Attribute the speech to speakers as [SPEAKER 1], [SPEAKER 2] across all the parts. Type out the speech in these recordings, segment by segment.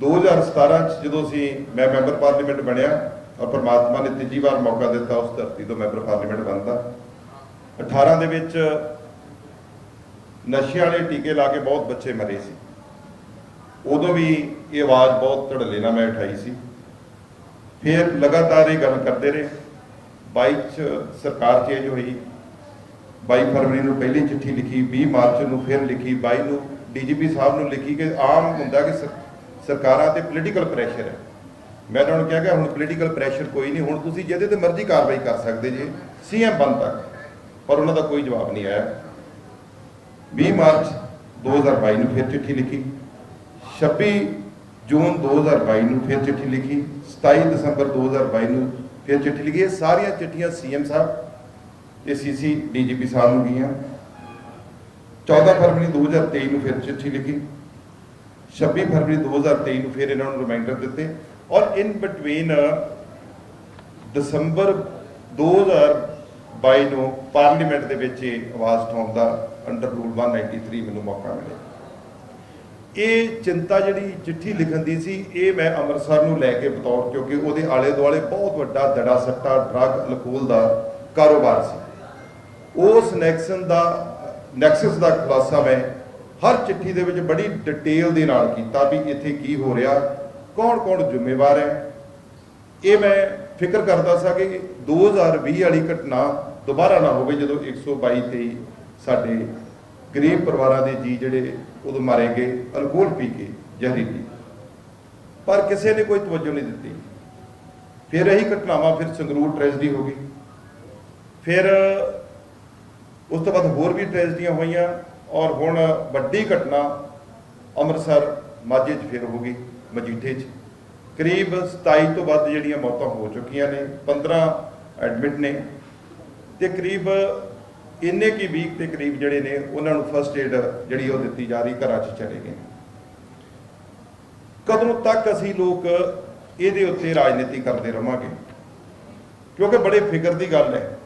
[SPEAKER 1] 2017 ਚ ਜਦੋਂ ਅਸੀਂ ਮੈਂ ਮੈਂਬਰ ਪਾਰਲੀਮੈਂਟ ਬਣਿਆ ਔਰ ਪਰਮਾਤਮਾ ਨੇ ਤੀਜੀ ਵਾਰ ਮੌਕਾ ਦਿੱਤਾ ਉਸ ਧਰਤੀ ਤੋਂ ਮੈਂਬਰ ਪਾਰਲੀਮੈਂਟ ਬਣਦਾ। 18 ਦੇ ਵਿੱਚ ਨਸ਼ਿਆਂ ਵਾਲੇ ਟੀਕੇ ਲਾ ਕੇ ਬਹੁਤ ਬੱਚੇ ਮਰੇ ਸੀ। ਉਦੋਂ ਵੀ ਇਹ ਆਵਾਜ਼ ਬਹੁਤ ਧੜੱਲੇ ਨਾਲ ਮੈਂ ਉਠਾਈ ਸੀ। ਫਿਰ ਲਗਾਤਾਰ ਇਹ ਗੱਲ ਕਰਦੇ ਰਹੇ। 22 ਚ ਸਰਕਾਰ ਚੇਂਜ ਹੋਈ। 22 ਫਰਵਰੀ ਨੂੰ ਪਹਿਲੀ ਚਿੱਠੀ ਲਿਖੀ 20 ਮਾਰਚ ਨੂੰ ਫਿਰ ਲਿਖੀ 22 ਨੂੰ ਡੀਜੀਪੀ ਸਾਹਿਬ ਨੂੰ ਲਿਖੀ ਕਿ ਆਮ ਹੁੰਦਾ ਕਿ ਸਰ- ਸਰਕਾਰਾਂ ਤੇ ਪੋਲੀਟੀਕਲ ਪ੍ਰੈਸ਼ਰ ਹੈ। ਮੈਂ ਉਹਨਾਂ ਨੂੰ ਕਿਹਾ ਕਿ ਹੁਣ ਪੋਲੀਟੀਕਲ ਪ੍ਰੈਸ਼ਰ ਕੋਈ ਨਹੀਂ, ਹੁਣ ਤੁਸੀਂ ਜਿਹਦੇ ਤੇ ਮਰਜ਼ੀ ਕਾਰਵਾਈ ਕਰ ਸਕਦੇ ਜੇ, ਸੀਐਮ ਬਣ ਤੱਕ। ਪਰ ਉਹਨਾਂ ਦਾ ਕੋਈ ਜਵਾਬ ਨਹੀਂ ਆਇਆ। 20 ਮਾਰਚ 2022 ਨੂੰ ਫਿਰ ਚਿੱਠੀ ਲਿਖੀ। 26 ਜੂਨ 2022 ਨੂੰ ਫਿਰ ਚਿੱਠੀ ਲਿਖੀ। 27 ਦਸੰਬਰ 2022 ਨੂੰ ਫਿਰ ਚਿੱਠੀ ਲਿਖੀ। ਇਹ ਸਾਰੀਆਂ ਚਿੱਠੀਆਂ ਸੀਐਮ ਸਾਹਿਬ ਤੇ ਸੀਸੀ ਡੀਜੀਪੀ ਸਾਹਿਬ ਨੂੰ ਗਈਆਂ। 14 ਫਰਵਰੀ 2023 ਨੂੰ ਫਿਰ ਚਿੱਠੀ ਲਿਖੀ। 26 ਫਰਵਰੀ 2023 ਨੂੰ ਫਿਰ ਇਹਨਾਂ ਨੂੰ ਰਿਮਾਈਂਡਰ ਦਿੱਤੇ। ਔਰ ਇਨ ਬਿਟਵੀਨ ਦਸੰਬਰ 2022 ਨੂੰ ਪਾਰਲੀਮੈਂਟ ਦੇ ਵਿੱਚ ਇਹ ਆਵਾਜ਼ ਉਠਾਉਣ ਦਾ ਅੰਡਰ ਰੂਲ 193 ਮੈਨੂੰ ਮੌਕਾ ਮਿਲਿਆ। ਇਹ ਚਿੰਤਾ ਜਿਹੜੀ ਚਿੱਠੀ ਲਿਖਣ ਦੀ ਸੀ, ਇਹ ਮੈਂ ਅੰਮ੍ਰਿਤਸਰ ਨੂੰ ਲੈ ਕੇ ਬਤੌਰ, ਕਿਉਂਕਿ ਉਹਦੇ ਆਲੇ ਦੁਆਲੇ ਬਹੁਤ ਵੱਡਾ ਦੜਾ ਸੱਟਾ ਡਰੱਗ ਅਲਕੋਹਲ ਦਾ ਕਾਰੋਬਾਰ ਸੀ। ਉਸ ਨੈਕਸਨ ਦਾ ਨੈਕਸਸ ਦਾ ਖੁਲਾਸਾ ਮੈਂ ਹਰ ਚਿੱਠੀ ਦੇ ਵਿੱਚ ਬੜੀ ਡਿਟੇਲ ਦੇ ਨਾਲ ਕੀਤਾ ਵੀ ਇੱਥੇ ਕੀ ਹੋ ਰਿਹਾ ਕੌਣ ਕੌਣ ਜ਼ਿੰਮੇਵਾਰ ਹੈ। ਇਹ ਮੈਂ ਫਿਕਰ ਕਰਦਾ ਸਾਂ ਕਿ 2020 ਵਾਲੀ ਘਟਨਾ ਦੁਬਾਰਾ ਨਾ ਹੋਵੇ ਜਦੋਂ 122 ਤੇ ਸਾਡੇ ਗਰੀਬ ਪਰਿਵਾਰਾਂ ਦੇ ਜੀ ਜਿਹੜੇ ਉਦੋਂ ਮਾਰੇ ਗਏ, ਅਲਕੋਹਲ ਪੀ ਕੇ ਜ਼ਹਿਰੀਲੀ ਪਰ ਕਿਸੇ ਨੇ ਕੋਈ ਤਵੱਜੋ ਨਹੀਂ ਦਿੱਤੀ। ਫਿਰ ਇਹੀ ਘਟਨਾਵਾਂ, ਫਿਰ ਸੰਗਰੂਰ ਟ੍ਰੈਜਡੀ ਹੋ ਗਈ। ਫਿਰ ਉਸ ਤੋਂ ਬਾਅਦ ਹੋਰ ਵੀ ਟ੍ਰੈਜਡੀਆਂ ਹੋਈਆਂ। ਔਰ ਹੁਣ ਵੱਡੀ ਘਟਨਾ ਅੰਮ੍ਰਿਤਸਰ ਮਾਝੇ 'ਚ ਫਿਰ ਹੋ ਗਈ ਮਜੀਠੇ 'ਚ। ਕਰੀਬ 27 ਤੋਂ ਵੱਧ ਜਿਹੜੀਆਂ ਮੌਤਾਂ ਹੋ ਚੁੱਕੀਆਂ ਨੇ 15 ਐਡਮਿਟ ਨੇ। ਤੇ ਕਰੀਬ ਇੰਨੇ ਕੀ ਵੀਕ ਦੇ ਕਰੀਬ ਜਿਹੜੇ ਨੇ, ਉਹਨਾਂ ਨੂੰ ਫਰਸਟ ਏਡ ਜਿਹੜੀ ਉਹ ਦਿੱਤੀ ਜਾ ਰਹੀ, ਘਰਾਂ 'ਚ ਚਲੇ ਗਏ। ਕਦੋਂ ਤੱਕ ਅਸੀਂ ਲੋਕ ਇਹਦੇ ਉੱਤੇ ਰਾਜਨੀਤੀ ਕਰਦੇ ਰਵਾਂਗੇ? ਕਿਉਂਕਿ ਬੜੇ ਫਿਕਰ ਦੀ ਗੱਲ ਹੈ।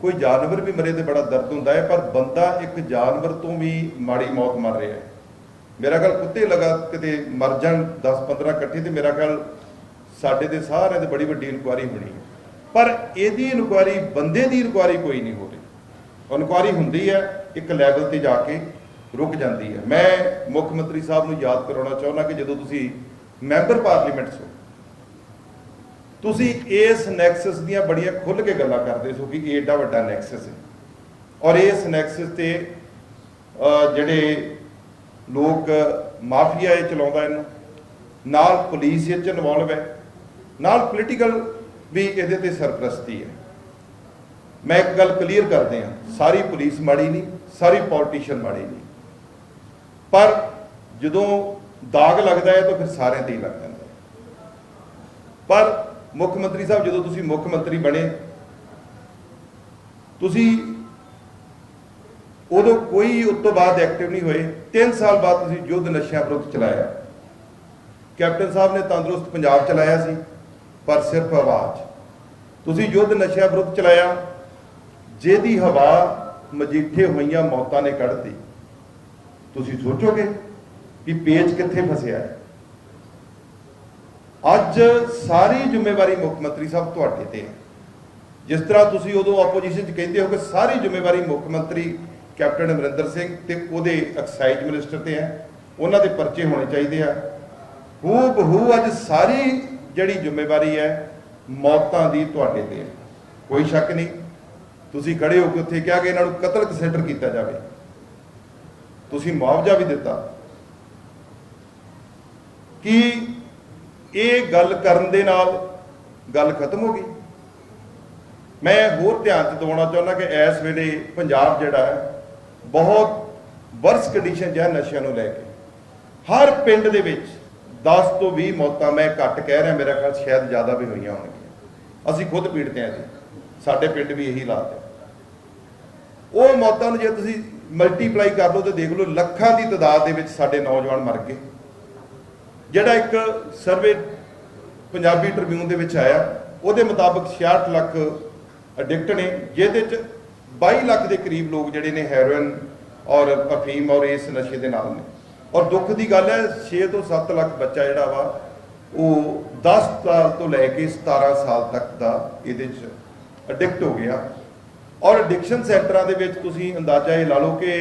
[SPEAKER 1] ਕੋਈ ਜਾਨਵਰ ਵੀ ਮਰੇ ਤੇ ਬੜਾ ਦਰਦ ਹੁੰਦਾ ਹੈ, ਪਰ ਬੰਦਾ ਇੱਕ ਜਾਨਵਰ ਤੋਂ ਵੀ ਮਾੜੀ ਮੌਤ ਮਰ ਰਿਹਾ ਹੈ। ਮੇਰਾ ਖਿਆਲ ਕੁੱਤੇ ਲਗਾ ਕਿਤੇ ਮਰ ਜਾਣ 10 15 ਇਕੱਠੇ, ਤੇ ਮੇਰਾ ਖਿਆਲ ਸਾਡੇ ਦੇ ਸਾਰਿਆਂ ਤੇ ਬੜੀ ਵੱਡੀ ਇਨਕੁਆਰੀ ਹੋਣੀ ਹੈ। ਪਰ ਇਹਦੀ ਇਨਕੁਆਰੀ, ਬੰਦੇ ਦੀ ਇਨਕੁਆਰੀ ਕੋਈ ਨਹੀਂ ਹੋ ਰਹੀ। ਇਨਕੁਆਰੀ ਹੁੰਦੀ ਹੈ, ਇੱਕ ਲੈਵਲ ਤੇ ਜਾ ਕੇ ਰੁਕ ਜਾਂਦੀ ਹੈ। ਮੈਂ ਮੁੱਖ ਮੰਤਰੀ ਸਾਹਿਬ ਨੂੰ ਯਾਦ ਕਰਾਉਣਾ ਚਾਹੁੰਦਾ ਕਿ ਜਦੋਂ ਤੁਸੀਂ ਮੈਂਬਰ ਪਾਰਲੀਮੈਂਟ ਸੋ ਤੁਸੀਂ ਇਸ ਨੈਕਸਸ ਦੀਆਂ ਬੜੀਆਂ ਖੁੱਲ੍ਹ ਕੇ ਗੱਲਾਂ ਕਰਦੇ ਸੋ ਕਿ ਇਹ ਏਡਾ ਵੱਡਾ ਨੈਕਸਸ ਹੈ। ਔਰ ਇਸ ਨੈਕਸਸ ਤੇ ਜਿਹੜੇ ਲੋਕ ਮਾਫੀਆ ਇਹ ਚਲਾਉਂਦਾ ਇਹਨੂੰ, ਨਾਲ ਪੁਲਿਸ ਇਹ ਚ ਇਨਵੋਲਵ ਹੈ, ਨਾਲ ਪੋਲੀਟੀਕਲ ਵੀ ਇਹਦੇ ਤੇ ਸਰਪ੍ਰਸਤੀ ਹੈ। ਮੈਂ ਇੱਕ ਗੱਲ ਕਲੀਅਰ ਕਰਦੇ ਹਾਂ, ਸਾਰੀ ਪੁਲਿਸ ਮਾੜੀ ਨਹੀਂ, ਸਾਰੀ ਪੋਲੀਟੀਸ਼ੀਅਨ ਮਾੜੀ ਨਹੀਂ। ਪਰ ਜਦੋਂ ਦਾਗ ਲੱਗਦਾ ਹੈ ਤਾਂ ਫਿਰ ਸਾਰਿਆਂ ਤੇ ਹੀ ਲੱਗ ਜਾਂਦਾ ਪਰ ਮੁੱਖ ਮੰਤਰੀ ਸਾਹਿਬ, ਜਦੋਂ ਤੁਸੀਂ ਮੁੱਖ ਮੰਤਰੀ ਬਣੇ, ਤੁਸੀਂ ਉਦੋਂ ਕੋਈ ਉਸ ਤੋਂ ਬਾਅਦ ਐਕਟਿਵ ਨਹੀਂ ਹੋਏ। 3 ਸਾਲ ਬਾਅਦ ਤੁਸੀਂ ਯੁੱਧ ਨਸ਼ਿਆਂ ਵਿਰੁੱਧ ਚਲਾਇਆ। ਕੈਪਟਨ ਸਾਹਿਬ ਨੇ ਤੰਦਰੁਸਤ ਪੰਜਾਬ ਚਲਾਇਆ ਸੀ, ਪਰ ਸਿਰਫ ਆਵਾਜ਼। ਤੁਸੀਂ ਯੁੱਧ ਨਸ਼ਿਆਂ ਵਿਰੁੱਧ ਚਲਾਇਆ। ਜਿਹਦੀ ਹਵਾ ਮਜੀਠੇ ਹੋਈਆਂ ਮੌਤਾਂ ਨੇ ਕੱਢਤੀ। ਤੁਸੀਂ ਸੋਚੋਗੇ ਕਿ ਪੇਚ ਕਿੱਥੇ ਫਸਿਆ ਹੈ? ਅੱਜ ਸਾਰੀ ਜ਼ਿੰਮੇਵਾਰੀ ਮੁੱਖ ਮੰਤਰੀ ਸਾਹਿਬ ਤੁਹਾਡੇ ਤੇ ਹੈ। ਜਿਸ ਤਰ੍ਹਾਂ ਤੁਸੀਂ ਉਦੋਂ ਆਪੋਜੀਸ਼ਨ 'ਚ ਕਹਿੰਦੇ ਹੋ ਕਿ ਸਾਰੀ ਜ਼ਿੰਮੇਵਾਰੀ ਮੁੱਖ ਮੰਤਰੀ ਕੈਪਟਨ ਅਮਰਿੰਦਰ ਸਿੰਘ ਤੇ ਉਹਦੇ ਐਕਸਾਈਜ਼ ਮਿਨਿਸਟਰ ਤੇ ਹੈ, ਉਹਨਾਂ ਦੇ ਪਰਚੇ ਹੋਣੇ ਚਾਹੀਦੇ ਆ। ਹੂ ਬਹੂ ਅੱਜ ਸਾਰੀ ਜਿਹੜੀ ਜ਼ਿੰਮੇਵਾਰੀ ਹੈ, ਮੌਤਾਂ ਦੀ ਤੁਹਾਡੇ ਤੇ ਹੈ। ਕੋਈ ਸ਼ੱਕ ਨਹੀਂ, ਤੁਸੀਂ ਖੜੇ ਹੋ ਕੇ ਉੱਥੇ ਕਿਹਾ ਕਿ ਇਹਨਾਂ ਨੂੰ ਕਤਲ ਕੰਸੀਡਰ ਕੀਤਾ ਜਾਵੇ। ਤੁਸੀਂ ਮੁਆਵਜ਼ਾ ਵੀ ਦਿੱਤਾ। ਕਿ ਇਹ ਗੱਲ ਕਰਨ ਦੇ ਨਾਲ ਗੱਲ ਖਤਮ ਹੋ ਗਈ। ਮੈਂ ਹੋਰ ਧਿਆਨ ਚ ਦਿਵਾਉਣਾ ਚਾਹੁੰਦਾ ਕਿ ਇਸ ਵੇਲੇ ਪੰਜਾਬ ਜਿਹੜਾ ਹੈ, ਬਹੁਤ ਵਰਸ ਕੰਡੀਸ਼ਨ 'ਚ ਹੈ ਨਸ਼ਿਆਂ ਨੂੰ ਲੈ ਕੇ। ਹਰ ਪਿੰਡ ਦੇ ਵਿੱਚ 10 ਤੋਂ 20 ਮੌਤਾਂ ਮੈਂ ਘੱਟ ਕਹਿ ਰਿਹਾ, ਮੇਰਾ ਖਿਆਲ ਸ਼ਾਇਦ ਜ਼ਿਆਦਾ ਵੀ ਹੋਈਆਂ ਹੋਣਗੀਆਂ। ਅਸੀਂ ਖੁਦ ਪੀੜਤ ਹਾਂ ਜੀ। ਸਾਡੇ ਪਿੰਡ ਵੀ ਇਹੀ ਹਾਲਾਤ ਹੈ। ਉਹ ਮੌਤਾਂ ਨੂੰ ਜੇ ਤੁਸੀਂ ਮਲਟੀਪਲਾਈ ਕਰ ਲਓ ਤੇ ਦੇਖ ਲਓ, ਲੱਖਾਂ ਦੀ ਤਾਦਾਦ ਦੇ ਵਿੱਚ ਸਾਡੇ ਨੌਜਵਾਨ ਮਰ ਗਏ। ਜਿਹੜਾ ਇੱਕ ਸਰਵੇ ਪੰਜਾਬੀ ਟ੍ਰਿਬਿਊਨ ਦੇ ਵਿੱਚ ਆਇਆ, ਉਹਦੇ ਮੁਤਾਬਕ 66 ਲੱਖ ਐਡਿਕਟ ਨੇ, ਜਿਹਦੇ ਚ 22 ਲੱਖ ਦੇ ਕਰੀਬ ਲੋਕ ਜਿਹੜੇ ਨੇ ਹੈਰੋਇਨ ਔਰ ਅਫੀਮ ਔਰ ਇਸ ਨਸ਼ੇ ਦੇ ਨਾਲ ਨੇ। ਔਰ ਦੁੱਖ ਦੀ ਗੱਲ ਹੈ 6 ਤੋਂ 7 ਲੱਖ ਬੱਚਾ ਜਿਹੜਾ ਵਾ, ਉਹ 10 ਸਾਲ ਤੋਂ ਲੈ ਕੇ 17 ਸਾਲ ਤੱਕ ਦਾ ਇਹਦੇ 'ਚ ਐਡਿਕਟ ਹੋ ਗਿਆ। ਔਰ ਐਡਿਕਸ਼ਨ ਸੈਂਟਰਾਂ ਦੇ ਵਿੱਚ ਤੁਸੀਂ ਅੰਦਾਜ਼ਾ ਇਹ ਲਾ ਲਓ ਕਿ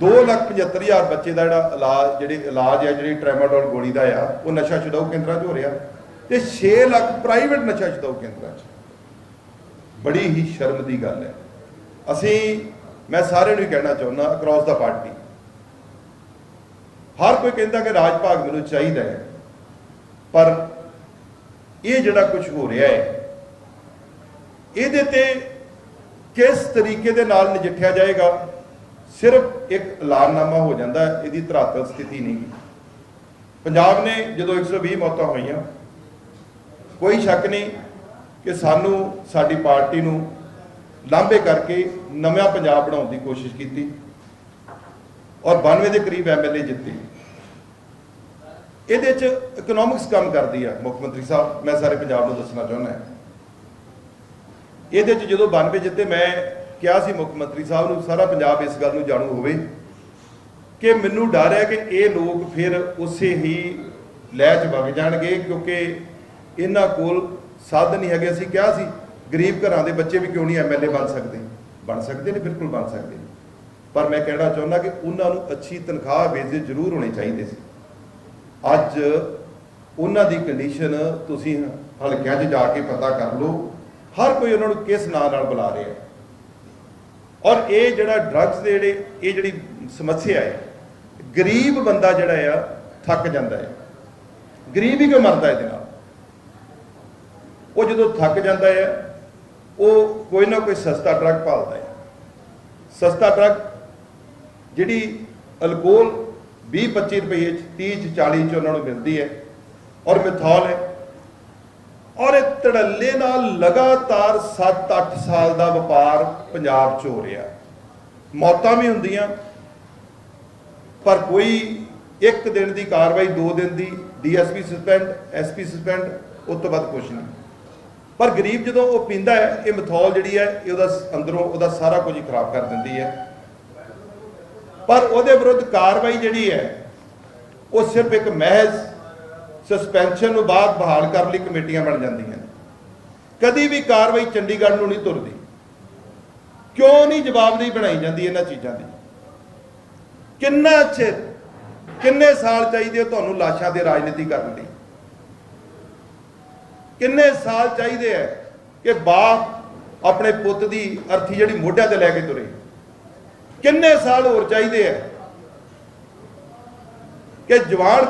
[SPEAKER 1] 275000 ਬੱਚੇ ਦਾ ਜਿਹੜਾ ਇਲਾਜ, ਜਿਹੜੇ ਇਲਾਜ ਹੈ, ਜਿਹੜੀ ਟ੍ਰੈਮਾਡੋਲ ਗੋਲੀ ਦਾ ਆ, ਉਹ ਨਸ਼ਾ ਛਡਾਊ ਕੇਂਦਰਾਂ 'ਚ ਹੋ ਰਿਹਾ। ਤੇ 6 ਲੱਖ ਪ੍ਰਾਈਵੇਟ ਨਸ਼ਾ ਛਡਾਊ ਕੇਂਦਰਾਂ 'ਚ। ਬੜੀ ਹੀ ਸ਼ਰਮ ਦੀ ਗੱਲ ਹੈ। ਅਸੀਂ, ਮੈਂ ਸਾਰਿਆਂ ਨੂੰ ਹੀ ਕਹਿਣਾ ਚਾਹੁੰਦਾ ਅਕ੍ਰੋਸ ਦਾ ਪਾਰਟੀ ਹਰ ਕੋਈ ਕਹਿੰਦਾ ਕਿ ਰਾਜ ਭਾਗ ਮੈਨੂੰ ਚਾਹੀਦਾ ਹੈ, ਪਰ ਇਹ ਜਿਹੜਾ ਕੁਝ ਹੋ ਰਿਹਾ ਹੈ, ਇਹਦੇ ਤੇ ਕਿਸ ਤਰੀਕੇ ਦੇ ਨਾਲ ਨਜਿੱਠਿਆ ਜਾਏਗਾ? ਸਿਰਫ ਇੱਕ ਐਲਾਨਨਾਮਾ ਹੋ ਜਾਂਦਾ, ਇਹਦੀ ਧਰਾਤਲ ਸਥਿਤੀ ਨਹੀਂ। ਪੰਜਾਬ ਨੇ ਜਦੋਂ 120 ਮੌਤਾਂ ਹੋਈਆਂ, ਕੋਈ ਸ਼ੱਕ ਨਹੀਂ ਕਿ ਸਾਨੂੰ ਸਾਡੀ ਪਾਰਟੀ ਨੂੰ ਲਾਂਭੇ ਕਰਕੇ ਨਵਾਂ ਪੰਜਾਬ ਬਣਾਉਣ ਦੀ ਕੋਸ਼ਿਸ਼ ਕੀਤੀ ਔਰ 92 ਦੇ ਕਰੀਬ ਐਮਐਲਏ ਜਿੱਤੇ। ਇਹਦੇ ਚ ਇਕਨੋਮਿਕਸ ਕੰਮ ਕਰਦੀ ਆ ਮੁੱਖ ਮੰਤਰੀ ਸਾਹਿਬ, ਮੈਂ ਸਾਰੇ ਪੰਜਾਬ ਨੂੰ ਦੱਸਣਾ ਚਾਹੁੰਦਾ। ਇਹਦੇ ਚ ਜਦੋਂ 92 ਜਿੱਤੇ, ਮੈਂ ਕਿਹਾ ਸੀ ਮੁੱਖ ਮੰਤਰੀ ਸਾਹਿਬ ਨੂੰ, ਸਾਰਾ ਪੰਜਾਬ ਇਸ ਗੱਲ ਨੂੰ ਜਾਣੂ ਹੋਵੇ ਕਿ ਮੈਨੂੰ ਡਰ ਹੈ ਕਿ ਇਹ ਲੋਕ ਫਿਰ ਉਸੇ ਹੀ ਲੈਚ ਵਗ ਜਾਣਗੇ ਕਿਉਂਕਿ ਇਹਨਾਂ ਕੋਲ ਸਾਧਨ ਨਹੀਂ ਹੈਗੇ। ਅਸੀਂ ਕਿਹਾ ਸੀ, ਗਰੀਬ ਘਰਾਂ ਦੇ ਬੱਚੇ ਵੀ ਕਿਉਂ ਨਹੀਂ ਐਮਐਲਏ ਬਣ ਸਕਦੇ? ਬਣ ਸਕਦੇ ਨੇ, ਬਿਲਕੁਲ ਬਣ ਸਕਦੇ ਨੇ। ਪਰ ਮੈਂ ਕਹਿਣਾ ਚਾਹੁੰਦਾ ਕਿ ਉਹਨਾਂ ਨੂੰ ਅੱਛੀ ਤਨਖਾਹ ਵੇਜੇ ਜ਼ਰੂਰ ਹੋਣੇ ਚਾਹੀਦੇ ਸੀ। ਅੱਜ ਉਹਨਾਂ ਦੀ ਕੰਡੀਸ਼ਨ ਤੁਸੀਂ ਹਲਕਿਆਂ 'ਚ ਜਾ ਕੇ ਪਤਾ ਕਰ ਲਓ, ਹਰ ਕੋਈ ਉਹਨਾਂ ਨੂੰ ਕਿਸ ਨਾਂ ਨਾਲ ਬੁਲਾ ਰਿਹਾ ਹੈ। ਔਰ ਇਹ ਜਿਹੜਾ ਡਰੱਗਸ ਦੇ ਜਿਹੜੇ, ਇਹ ਜਿਹੜੀ ਸਮੱਸਿਆ ਹੈ, ਗਰੀਬ ਬੰਦਾ ਜਿਹੜਾ ਆ, ਥੱਕ ਜਾਂਦਾ ਹੈ। ਗਰੀਬ ਹੀ ਕਿਉਂ ਮਰਦਾ ਇਹਦੇ ਨਾਲ? ਉਹ ਜਦੋਂ ਥੱਕ ਜਾਂਦਾ ਹੈ, ਉਹ ਕੋਈ ਨਾ ਕੋਈ ਸਸਤਾ ਡਰੱਗ ਭਾਲਦਾ ਹੈ। ਸਸਤਾ ਡਰੱਗ ਜਿਹੜੀ ਅਲਕੋਹਲ 20 25 ਰੁਪਏ ਚ 30 ਚ 40 ਚ ਉਹਨਾਂ ਨੂੰ ਮਿਲਦੀ ਹੈ। ਔਰ ਮਿਥਾਲ ਹੈ ਔਰ ਇਹ ਧੜੱਲੇ ਨਾਲ ਲਗਾਤਾਰ 7-8 ਸਾਲ ਦਾ ਵਪਾਰ ਪੰਜਾਬ 'ਚ ਹੋ ਰਿਹਾ। ਮੌਤਾਂ ਵੀ ਹੁੰਦੀਆਂ, ਪਰ ਕੋਈ ਇੱਕ ਦਿਨ ਦੀ ਕਾਰਵਾਈ, ਦੋ ਦਿਨ ਦੀ ਡੀਐਸਪੀ ਸਸਪੈਂਡ, ਐਸਪੀ ਸਸਪੈਂਡ, ਉਸ ਤੋਂ ਬਾਅਦ ਕੁਝ ਨਹੀਂ। ਪਰ ਗਰੀਬ ਜਦੋਂ ਉਹ ਪੀਂਦਾ ਹੈ, ਇਹ ਮਿਥਾਲ ਜਿਹੜੀ ਹੈ, ਇਹ ਉਹਦਾ ਅੰਦਰੋਂ ਉਹਦਾ ਸਾਰਾ ਕੁਝ ਹੀ ਖਰਾਬ ਕਰ ਦਿੰਦੀ ਹੈ। ਪਰ ਉਹਦੇ ਵਿਰੁੱਧ ਕਾਰਵਾਈ ਜਿਹੜੀ ਹੈ, ਉਹ ਸਿਰਫ ਇੱਕ ਮਹਿਜ਼ ਸਸਪੈਂਸ਼ਨ ਨੂੰ ਬਾਅਦ ਬਹਾਲ ਕਰਨ ਲਈ ਕਮੇਟੀਆਂ ਬਣ ਜਾਂਦੀਆਂ ਕਦੀ ਵੀ ਕਾਰਵਾਈ ਚੰਡੀਗੜ੍ਹ ਨੂੰ ਨਹੀਂ ਤੁਰਦੀ। ਕਿਉਂ ਨਹੀਂ ਜਵਾਬਦੇਹੀ ਬਣਾਈ ਜਾਂਦੀ ਇਹਨਾਂ ਚੀਜ਼ਾਂ ਦੀ? ਕਿੰਨਾ ਚਿਰ, ਕਿੰਨੇ ਸਾਲ ਚਾਹੀਦੇ ਤੁਹਾਨੂੰ ਲਾਸ਼ਾਂ ਦੇ ਰਾਜਨੀਤੀ ਕਰਨ ਲਈ ਕਿੰਨੇ ਸਾਲ ਚਾਹੀਦੇ ਹੈ ਕਿ ਬਾਪ ਆਪਣੇ ਪੁੱਤ ਦੀ ਅਰਥੀ ਜਿਹੜੀ ਮੋਢਿਆਂ ਤੇ ਲੈ ਕੇ ਤੁਰੇ? ਕਿੰਨੇ ਸਾਲ ਹੋਰ ਚਾਹੀਦੇ ਹੈ ਕਿ ਜਵਾਨ